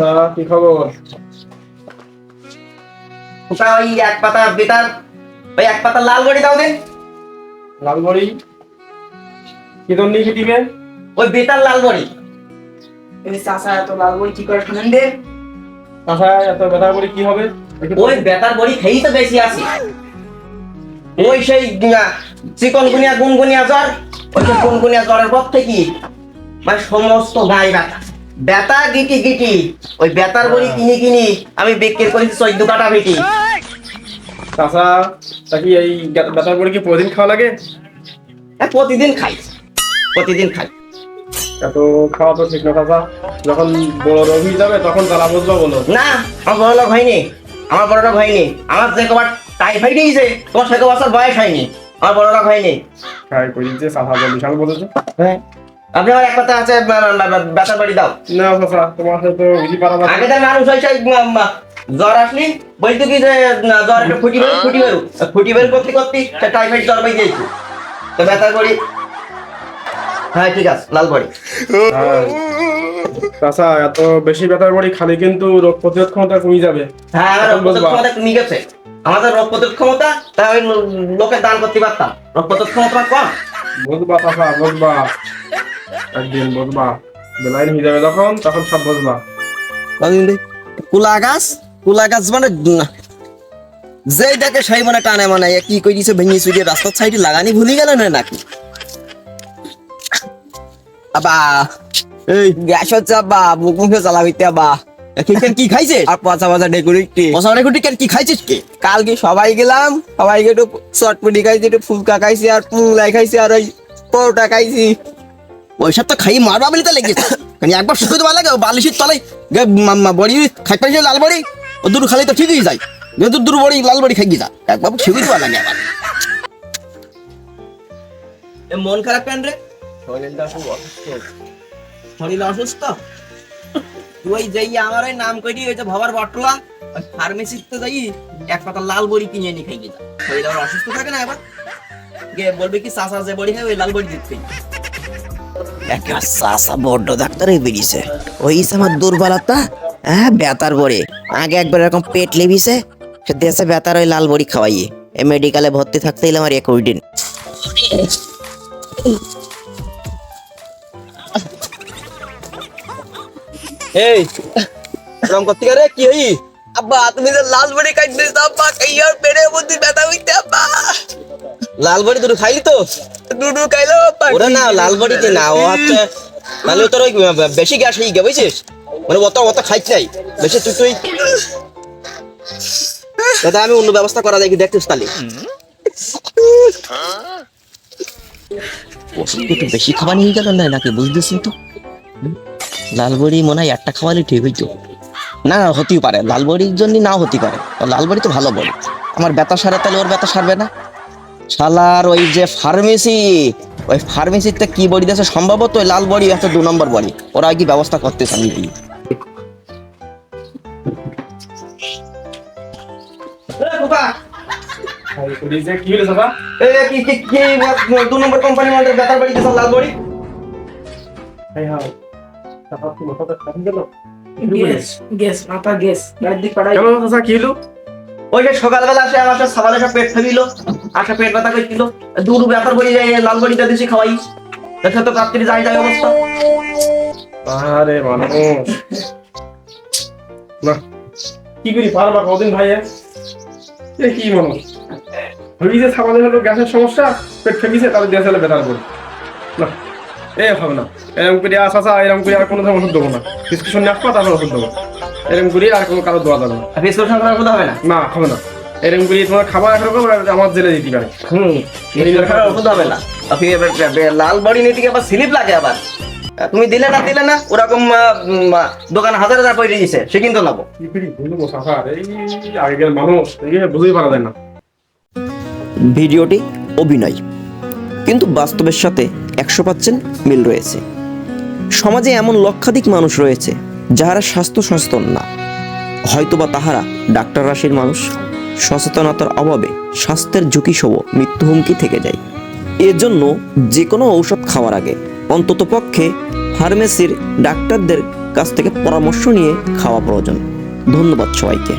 চাচা কি খবর? ওটা ওই এক পাতা বেতার। ওই এক পাতা লাল বড়ি দাও দিন। লালবড়ি কি তোর নিয়ে দিবে? ওই বেতার লাল বড়ি। এই চাচা এত লাল বই কি করে শোনেন দে চাচা এত ব্যথা করে কি হবে? ওই বেতার বড়ি খেয়েই তো বেশি আছে। ওই সেই চিকন গুনিয়া গুনগুনিয়া জ্বর। ওই গুনগুনিয়া জ্বরের পর থেকে মানে সমস্ত গায়ে ব্যথা। ব্যথা গিটি গিটি। ওই বেতার বড়ি কিনি কিনি আমি বিক্রি করেছি চোদ্দ কাটা বেটি চাচা তা কি এই ব্যথার পরে কি প্রতিদিন খাওয়া লাগে? হ্যাঁ, প্রতিদিন খাই। প্রতিদিন খাই। এত খাওয়া তো ঠিক না চাচা। যখন বড় রোগ হয়ে যাবে তখন জ্বালা বুঝবা বলো। না আমার বড় লোক হয়নি। আমার বড় লোক হয়নি। আমার যে কবার টাইফাইড হয়েছে তোমার সে বছর বয়স হয়নি। আমার বড় লোক হয়নি। খাই করি যে বলি বিশাল বলেছে। হ্যাঁ। আপনি আমার এক কথা আছে ব্যথার বাড়ি দাও। না তোমার তো বুঝি পারা আগে তার মানুষ হয়েছে জ্বর আসলি বলতো কি যে জ্বর একটা ফুটি বেরো ফুটি বেরো। ফুটি বের করতে করতে সে টাইফাইড জ্বর পাই দিয়েছে তো ব্যথার বাড়ি হ্যাঁ ঠিক আছে লাল বাড়ি। চাচা এত বেশি ব্যথার পরে খালি কিন্তু রোগ প্রতিরোধ ক্ষমতা কমে যাবে। হ্যাঁ রোগ প্রতিরোধ ক্ষমতা কমে গেছে। আমাদের রোগ প্রতিরোধ ক্ষমতা তা আমি লো- লোকের দান করতে পারতাম। রোগ প্রতিরোধ ক্ষমতা কম। বুঝবা চাচা বুঝবা একদিন বুঝবা বেলাইন হয়ে যাবে যখন তখন সব বুঝবা কুলা গাছ কুলা গাছ মানে যেই দেখে সেই মানে টানে মানে কি কই দিছে ভেঙে চুরিয়ে রাস্তার সাইডে লাগানি ভুলি গেল না নাকি? আবা এই গ্যাস হচ্ছে আব্বা মুখ মুখে জ্বালা হইতে আবা। এখানে কি খাইছে আর পচা পচা ডেকুরিটি পচা ডেকুরিটি কেন কি খাইছিস কি? কালকে সবাই গেলাম সবাইকে একটু চটপটি খাইছি একটু ফুলকা খাইছি আর পুংলাই খাইছি আর ওই পরোটা খাইছি। ওইসব তো খাই মারবা বলে তো লেগেছে। মানে একবার শুকিয়ে দেওয়া লাগে বালিশের তলায় বড়ি খাই পাইছে লাল বড়ি ও দুটো খালি তো ঠিকই যায়। যেহেতু দুটো বড়ি লাল বড়ি খাই যা একবার শুকিয়ে দেওয়া লাগে আবার। এ মন খারাপ কেন রে? শরীরটা খুব অসুস্থ শরীর অসুস্থ? তুই যাই আমার ওই নাম কইটি ওই যে ভবার বটলা ফার্মেসিতে যাই এক পাতা লাল বড়ি কিনে এনে খাই যা। শরীর আবার অসুস্থ থাকে না এবার গে বলবে কি চাষা যে বড়ি খাই ওই লাল বড়ি দিতে একটা বড্ড বেরিয়েছে। ওই আমার হ্যাঁ বড়ি। আগে একবার এরকম পেট লেবিছে সে দেশে ওই লাল বড়ি খাওয়াইয়ে। এ মেডিকেলে ভর্তি থাকতে এলাম একুশ দিন এই করতে রে কি হই? আব্বা, তুমি যে লাল বড়ি কাট দিস আব্বা কাইয়ার পেটে মধ্যে ব্যথা হইতে, আব্বা। লাল বড়ি দুটো খাইলি তো? খাইলো ওরে না লাল বড়িতে না ও হচ্ছে তাহলে তোর ওই বেশি গ্যাস হয়ে বুঝছিস? মানে অত অত খাইছ নাই। বেশি তুই তুই। দাদা আমি অন্য ব্যবস্থা করা যায় কি দেখছিস তাহলে ওষুধ একটু বেশি খাওয়া নিয়ে গেল না নাকি বুঝতেছিস তো? হুম? লাল বড়ি মনে হয় একটা খাওয়ালে ঠিক হইতো। না না হতেই পারে। লাল বড়ির জন্য নাও হতে পারে। তো লাল বড়ি তো ভালো বড়ি। আমার ব্যথা সারে তাহলে ওর ব্যথা সারবে না। শালার ওই যে ফার্মেসি ওই ফার্মেসিতে কি বড়ি দিয়েছে? সম্ভবত ওই লাল বড়ি আছে দু নম্বর বড়ি। ওরা কি ব্যবস্থা করতেছে আমি দিই খাই করি যে কি হলো চাচা কি কি কি দু নম্বর কোম্পানি বেতার বাড়ি দিয়েছে লাল বড়ি? সকালবেলা আসে আমার সাথে সকালে সব পেট ফেলিল। আসে পেট ব্যথা করছিল দুটো ব্যথার বড়ি যায় লাল বড়িটা দিয়েছি খাওয়াই। দেখে তো রাত্রি যাই যায় অবস্থা। আরে মানুষ। না কি করি পারবা কদিন ভাই এ কি মানুষ? হই যে সামান্য হলো গ্যাসের সমস্যা পেট ফেমিছে তাহলে গ্যাস হলে বেতার করি না এ হবে না। এরকম করে আস আসা এরকম করে আর কোনো ধরনের ওষুধ দেবো না। আসব তারপর ওষুধ দেবো। এরকম করে আর কোনো কারও দেওয়া যাবে না। প্রেসক্রিপশন করার কথা হবে না? না হবে না। এরকম করে তোমার খাবার একরকম আর আমার জেলে দিতে পারে। হুম হবে না। আপনি এবার বে- বে- লাল বড়ি নিতে গিয়ে আবার স্লিপ লাগে আবার। তুমি দিলে না দিলে না ওরকম দোকান হাজার হাজার পয়সা দিয়েছে সে কিন্তু নেব কি করি বুঝব সাফার এই আগেকার মানুষ বুঝতেই পারা যায় না। ভিডিওটি অভিনয়। কিন্তু বাস্তবের সাথে একশো পার্সেন্ট মিল রয়েছে। সমাজে এমন লক্ষাধিক মানুষ রয়েছে যাহারা স্বাস্থ্য সচেতন না। হয়তোবা তাহারা ডাক্তার রাশির মানুষ। সচেতনতার অভাবে স্বাস্থ্যের ঝুঁকিসহ মৃত্যু হুমকি থেকে যায়। এজন্য যে কোনো ঔষধ খাওয়ার আগে অন্ততপক্ষে ফার্মেসির ডাক্তারদের কাছ থেকে পরামর্শ নিয়ে খাওয়া প্রয়োজন। ধন্যবাদ সবাইকে।